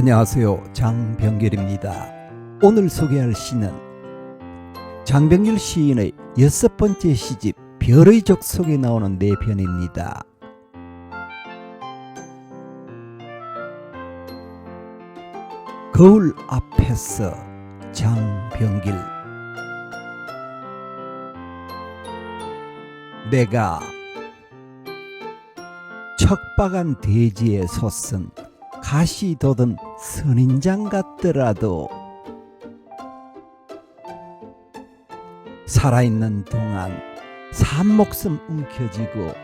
안녕하세요. 장병길입니다. 오늘 소개할 시는 장병길 시인의 여섯 번째 시집 별의 적 속에 나오는 네 편입니다. 거울 앞에서 장병길 내가 척박한 대지에 솟은 가시 돋은 선인장 같더라도 살아있는 동안 산목숨 움켜쥐고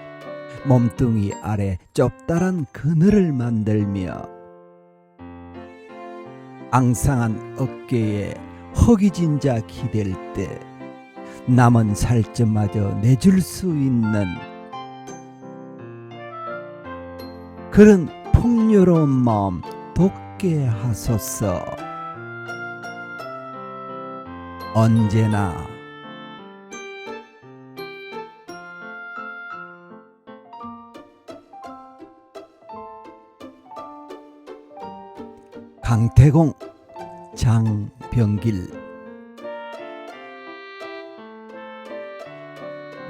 몸뚱이 아래 좁다란 그늘을 만들며 앙상한 어깨에 허기진 자 기댈 때 남은 살점마저 내줄 수 있는 그런 풍요로운 마음 돋게 하소서. 언제나 강태공 장병길.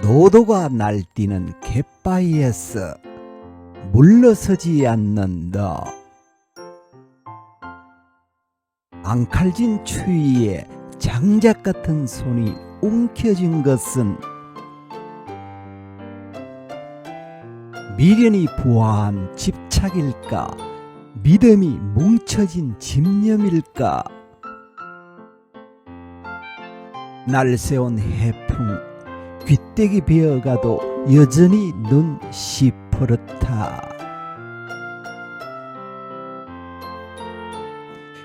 노도가 날뛰는 갯바위에서 물러서지 않는 너 앙칼진 추위에 장작 같은 손이 움켜쥔 것은 미련이 부화한 집착일까? 믿음이 뭉쳐진 집념일까? 날 세운 해풍 귀때기 베어가도 여전히 눈 시퍼렇다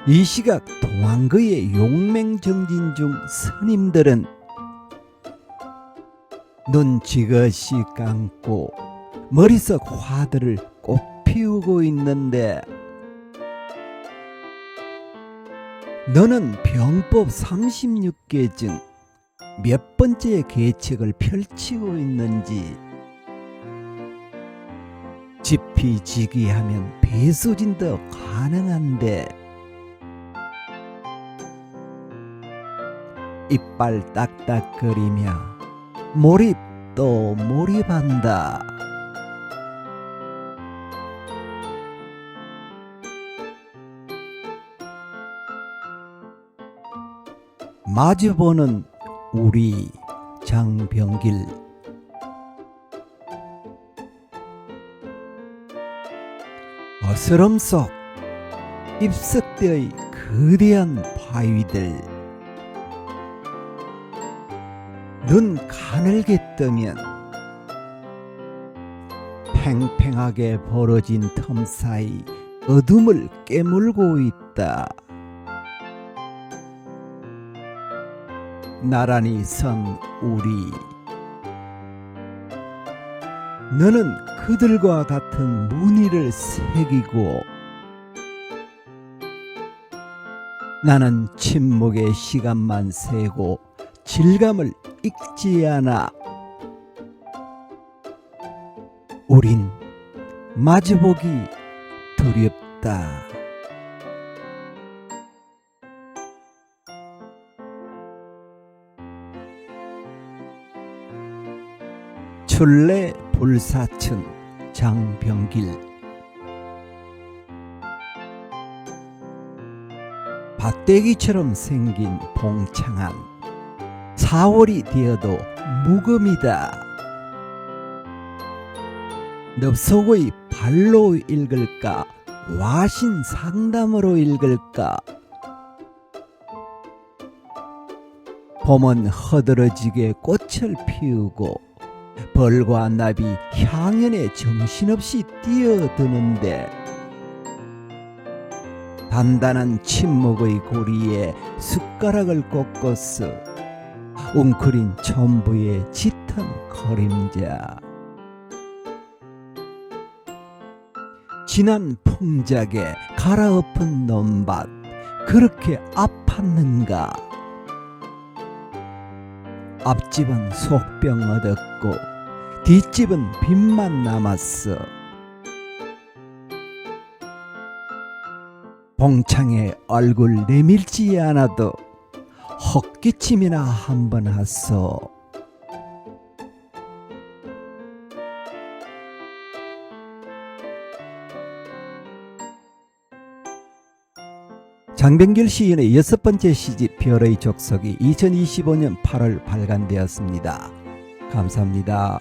이 시각 동안거의 용맹정진 중 스님들은 눈 지그시 감고 머릿속 화들을 꽃 피우고 있는데 너는 병법 36개 중 몇 번째 계책을 펼치고 있는지 지피지기하면 배소진도 가능한데 이빨 딱딱거리며 몰입 또 몰입한다. 마주보는 우리 장병길 어스름 속 입석대의 거대한 바위들 눈 가늘게 뜨면 팽팽하게 벌어진 틈 사이 어둠을 깨물고 있다. 나란히 선 우리 너는 그들과 같은 무늬를 새기고 나는 침묵의 시간만 세고 질감을 읽지 않아. 우린 마주보기 두렵다. 출래 불사춘 장병길. 밭대기처럼 생긴 봉창한 4월이 되어도 무금이다. 늪속의 발로 읽을까 와신 상담으로 읽을까 봄은 허드러지게 꽃을 피우고 벌과 나비 향연에 정신없이 뛰어드는데 단단한 침묵의 고리에 숟가락을 꽂고서 웅크린 천부의 짙은 그림자. 지난 풍작에 갈아엎은 논밭 그렇게 아팠는가? 앞집은 속병 얻었고 뒷집은 빚만 남았어. 봉창에 얼굴 내밀지 않아도 헛기침이나 한번 하소. 장병길 시인의 여섯 번째 시집 별의 족속이 2025년 8월 발간되었습니다. 감사합니다.